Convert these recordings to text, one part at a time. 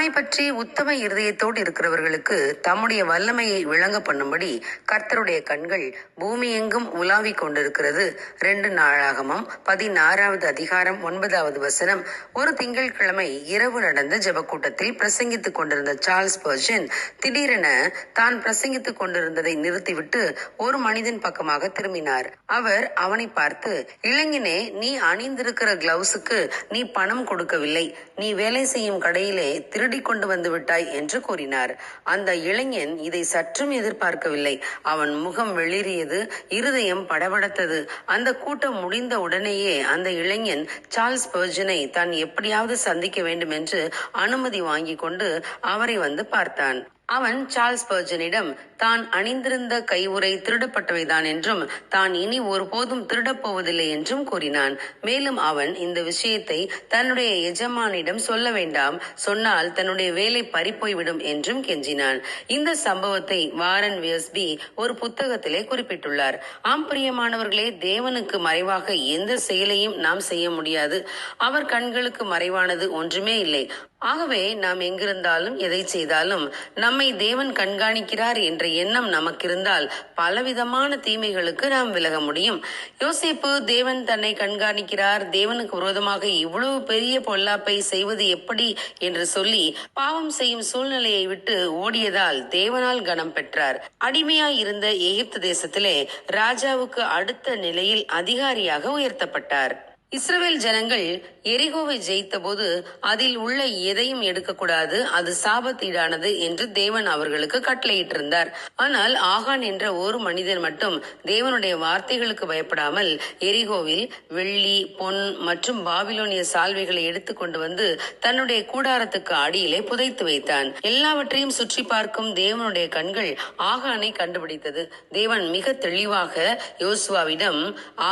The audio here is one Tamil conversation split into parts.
தம்மை பற்றி உத்தம இருதயத்தோடு இருக்கிறவர்களுக்கு தம்முடைய வல்லமையை விளங்க பண்ணும்படி கர்த்தருடைய கண்கள் பூமி எங்கும் உலாவிக் கொண்டிருக்கிறது. ரெண்டு நாளாகமம் பதினாறாவது அதிகாரம் ஒன்பதாவது வசனம். ஒரு திங்கட்கிழமை இரவு நடந்த ஜபக்கூட்டத்தில் பிரசங்கித்துக் கொண்டிருந்த சார்ல்ஸ் பர்ஜன் திடீரென தான் பிரசங்கித்துக் கொண்டிருந்ததை நிறுத்திவிட்டு ஒரு மனிதன் பக்கமாக திரும்பினார். அவர் அவனை பார்த்து இளைஞனே நீ அணிந்திருக்கிற கிளவுஸுக்கு நீ பணம் கொடுக்கவில்லை. நீ வேலை செய்யும் கடையிலே திருடி கொண்டு வந்து விட்டாய் என்று கூறினார். அந்த இளைஞன் இதை சற்றும் எதிர்பார்க்கவில்லை. அவன் முகம் வெளிரியது இருதயம் படபடத்தது. அந்த கூட்டம் முடிந்த உடனேயே அந்த இளைஞன் சார்ல்ஸ் பர்ஜனை தான் எப்படியாவது சந்திக்க வேண்டும் என்று அனுமதி வாங்கி கொண்டு அவரை வந்து பார்த்தான். அவன் சார்ல்ஸ் பர்ஜனிடம் தான் அணிந்திருந்த கைவுறை திருடப்பட்டவைதான் என்றும் தான் இனி ஒருபோதும் திருடப் போவதில்லை என்றும் கூறினான். மேலும் அவன் இந்த விஷயத்தை தன்னுடைய எஜமானிடம் சொல்ல வேண்டாம் சொன்னால் தன்னுடைய வேலை பறிப்போய்விடும் என்றும் கெஞ்சினான். இந்த சம்பவத்தை வாரன் வியஸ்பி ஒரு புத்தகத்திலே குறிப்பிட்டுள்ளார். ஆம் பிரியமானவர்களே தேவனுக்கு மறைவாக எந்த செயலையும் நாம் செய்ய முடியாது. அவர் கண்களுக்கு மறைவானது ஒன்றுமே இல்லை. ஆகவே நாம் எங்கிருந்தாலும் எதை செய்தாலும் நம்மை தேவன் கண்காணிக்கிறார் என்ற எண்ணம் நமக்கிருந்தால் பலவிதமான தீமைகளுக்கு நாம் விலக முடியும். யோசேப்பு தேவன் தன்னை கண்காணிக்கிறார் தேவனுக்கு விரோதமாக இவ்வளவு பெரிய பொல்லாப்பை செய்வது எப்படி என்று சொல்லி பாவம் செய்யும் சூழ்நிலையை விட்டு ஓடியதால் தேவனால் கனம் பெற்றார். அடிமையாய் இருந்த எகிப்து தேசத்திலே ராஜாவுக்கு அடுத்த நிலையில் அதிகாரியாக உயர்த்தப்பட்டார். இஸ்ரவேல் ஜனங்கள் எரிகோவை ஜெயித்தபோது அதில் உள்ள எதையும் எடுக்கக்கூடாது அது சாபத்தீடானது என்று தேவன் அவர்களுக்கு கட்டளையிட்டிருந்தார். ஆனால் ஆகான் என்ற ஒரு மனிதர் மட்டும் தேவனுடைய வார்த்தைகளுக்கு பயப்படாமல் எரிகோவில் வெள்ளி பொன் மற்றும் பாபிலோனிய சால்வைகளை எடுத்துக்கொண்டு வந்து தன்னுடைய கூடாரத்துக்கு அடியிலே புதைத்து வைத்தான். எல்லாவற்றையும் சுற்றி பார்க்கும் தேவனுடைய கண்கள் ஆகானை கண்டுபிடித்தது. தேவன் மிக தெளிவாக யோசுவாவிடம்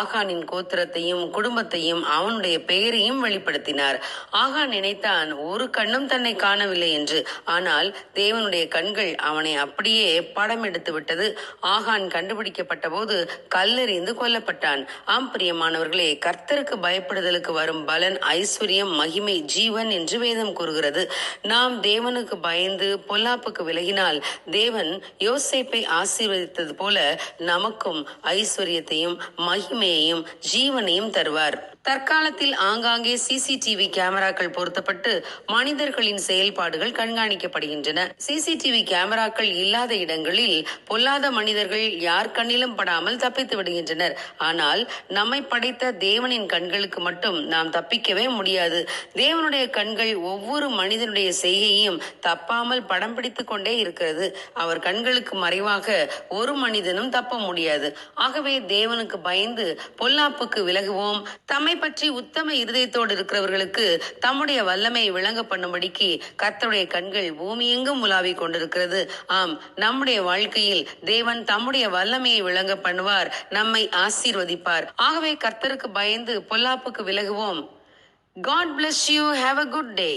ஆகானின் கோத்திரத்தையும் குடும்பத்தையும் அவனுடைய பெயரையும் வெளிப்படுத்தினார். ஆகா நினைத்தான் ஒரு கண்ணும் தன்னை காணவில்லை என்று. ஆனால் தேவனுடைய கண்கள் அவனை அப்படியே படம் எடுத்து விட்டது. ஆகான் கண்டுபிடிக்கப்பட்ட போது கல்லெறிந்து கொல்லப்பட்டான். ஆம் பிரியமானவர்களே கர்த்தருக்கு பயப்படுதலுக்கு வரும் பலன் ஐஸ்வர்யம் மகிமை ஜீவன் என்று வேதம் கூறுகிறது. நாம் தேவனுக்கு பயந்து பொல்லாப்புக்கு விலகினால் தேவன் யோசேப்பை ஆசீர்வதித்தது போல நமக்கும் ஐஸ்வர்யத்தையும் மகிமையையும் ஜீவனையும் தருவார். தற்காலத்தில் ஆங்காங்கே சிசிடிவி கேமராக்கள் பொருத்தப்பட்டு மனிதர்களின் செயல்பாடுகள் கண்காணிக்கப்படுகின்றன. சிசிடிவி கேமராக்கள் இல்லாத இடங்களில் பொல்லாத மனிதர்கள் யார் கண்ணிலும் படாமல் தப்பித்து விடுகின்றனர். ஆனால் நம்மை படைத்த தேவனின் கண்களுக்கு மட்டும் நாம் தப்பிக்கவே முடியாது. தேவனுடைய கண்கள் ஒவ்வொரு மனிதனுடைய செய்கையையும் தப்பாமல் படம் பிடித்துக் கொண்டே இருக்கிறது. அவர் கண்களுக்கு மறைவாக ஒரு மனிதனும் தப்ப முடியாது. ஆகவே தேவனுக்கு பயந்து பொல்லாப்புக்கு விலகுவோம். தம்மை பற்றி உத்தம இருதயத்தோடு இருக்கிறவர்களுக்கு தம்முடைய வல்லமையை விளங்க பண்ணும்படிக்கு கர்த்தருடைய கண்கள் பூமி எங்கும் உலாவிக் கொண்டிருக்கிறது. ஆம் நம்முடைய வாழ்க்கையில் தேவன் தம்முடைய வல்லமையை விளங்க பண்ணுவார் நம்மை ஆசீர்வதிப்பார். ஆகவே கர்த்தருக்கு பயந்து பொல்லாப்புக்கு விலகுவோம். God bless you have a good day